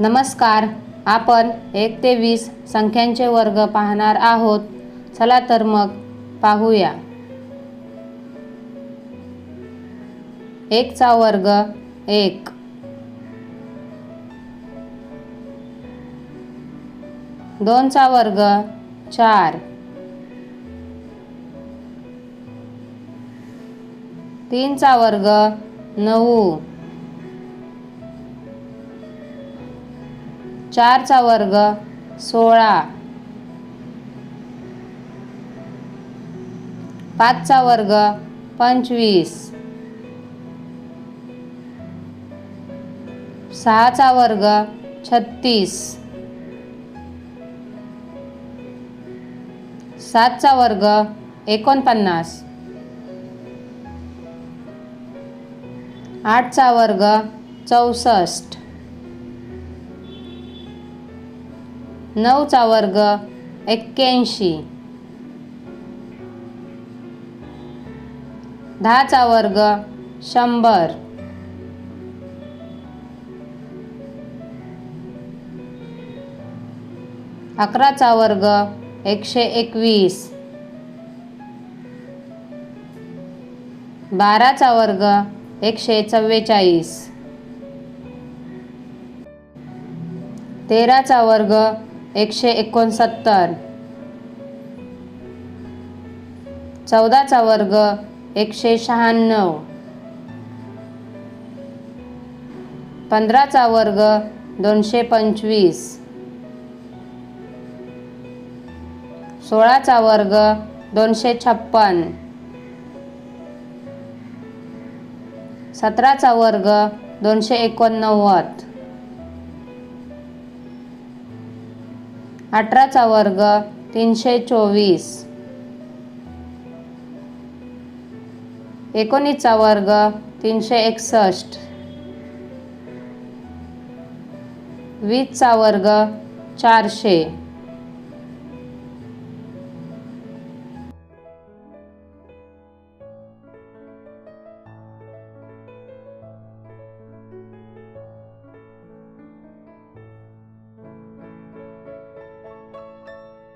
नमस्कार. आपण एक ते वीस संख्यांचे वर्ग पाहणार आहोत. चला तर मग पाहूया. एकचा वर्ग एक. दोनचा वर्ग चार. तीनचा वर्ग नऊ. चारचा वर्ग सोळा. पाचचा वर्ग पंचवीस. सहाचा वर्ग छत्तीस. सातचा वर्ग एकोणपन्नास. आठचा वर्ग चौसष्ट. नऊचा वर्ग एक्क्याऐंशी. दहाचा वर्ग शंभर. अकराचा वर्ग एकशे एकवीस. बाराचा वर्ग एकशे चव्वेचाळीस. तेराचा वर्ग एकशे एकोणसत्तर. चौदाचा वर्ग एकशे शहाण्णव. पंधराचा वर्ग दोनशे पंचवीस. सोळाचा वर्ग दोनशे छप्पन. सतराचा वर्ग दोनशे एकोणनव्वद. अठराचा वर्ग तीनशे चोवीस. एकोणीसचा वर्ग तीनशे एकसष्ट. वीसचा वर्ग चारशे.